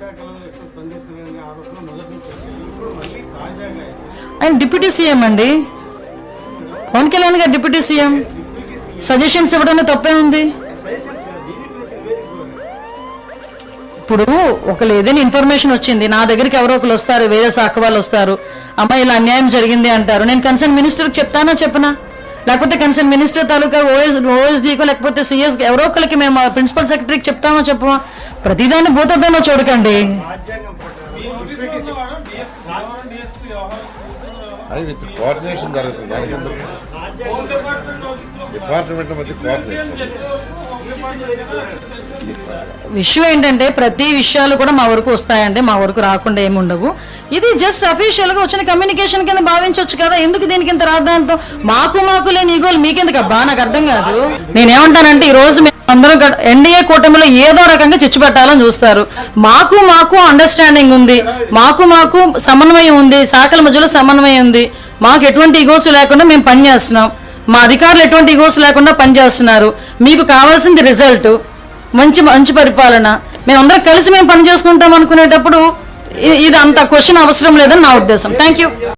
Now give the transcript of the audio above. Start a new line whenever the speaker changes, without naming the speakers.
శాఖలో ఎక్కువ పనిచేస్తున్నారనే ఆరోపణ మొదటి నుంచి ఉంది. ఇప్పుడు మళ్ళీ తాజాగా అయితే
ఆయన డిప్యూటీ సీఎం అండి. పవన్ కళ్యాణ్ గారు డిప్యూటీ సీఎం. సజెషన్స్ ఇవ్వడంలో తప్పే ఉంది. ఇప్పుడు ఒకరు ఏదైనా ఇన్ఫర్మేషన్ వచ్చింది నా దగ్గరికి ఎవరో ఒకరు వస్తారు వేరే శాఖ వాళ్ళు వస్తారు అమ్మ ఇలా అన్యాయం జరిగింది అంటారు. నేను కన్సర్న్ మినిస్టర్కి చెప్తానా చెప్పనా? లేకపోతే కన్సర్న్ మినిస్టర్ తాలూకా ఓఎస్ ఓఎస్డీకో లేకపోతే సిఎస్ ఎవరో ఒకరికి మేము ప్రిన్సిపల్ సెక్రటరీకి చెప్తామో చెప్పమా ప్రతిదాన్ని భూతద్దంలో చూడకండి.
అది విత్ కోఆర్డినేషన్ జరుగుతుంది. దానికి ఎందుకు డిపార్ట్మెంట్ మధ్య
విషయం ఏంటంటే ప్రతి విషయాలు కూడా మా వరకు వస్తాయండి మా వరకు రాకుండా ఏమి ఉండవు. ఇది జస్ట్ అఫీషియల్గా వచ్చిన కమ్యూనికేషన్ కింద భావించవచ్చు కదా ఎందుకు దీనికి ఇంత రాద్దాంతో మాకు మాకు లేని ఈగోలు మీకెందుకు అబ్బా? నాకు అర్థం కాదు. నేనేమంటానంటే ఈ రోజు అందరూ ఎన్డీఏ కూటమిలో ఏదో రకంగా చిచ్చు పెట్టాలని చూస్తారు. మాకు మాకు అండర్స్టాండింగ్ ఉంది. మాకు మాకు సమన్వయం ఉంది. శాఖల మధ్యలో సమన్వయం ఉంది. మాకు ఎటువంటి ఈగోస్ లేకుండా మేము పనిచేస్తున్నాం. మా అధికారులు ఎటువంటి ఈగోస్ లేకుండా పనిచేస్తున్నారు. మీకు కావాల్సింది రిజల్ట్ మంచి మంచి పరిపాలన. మేమందరం కలిసి మేము పని చేసుకుంటాం అనుకునేటప్పుడు ఇది అంత క్వశ్చన్ అవసరం లేదని నా ఉద్దేశం. Thank you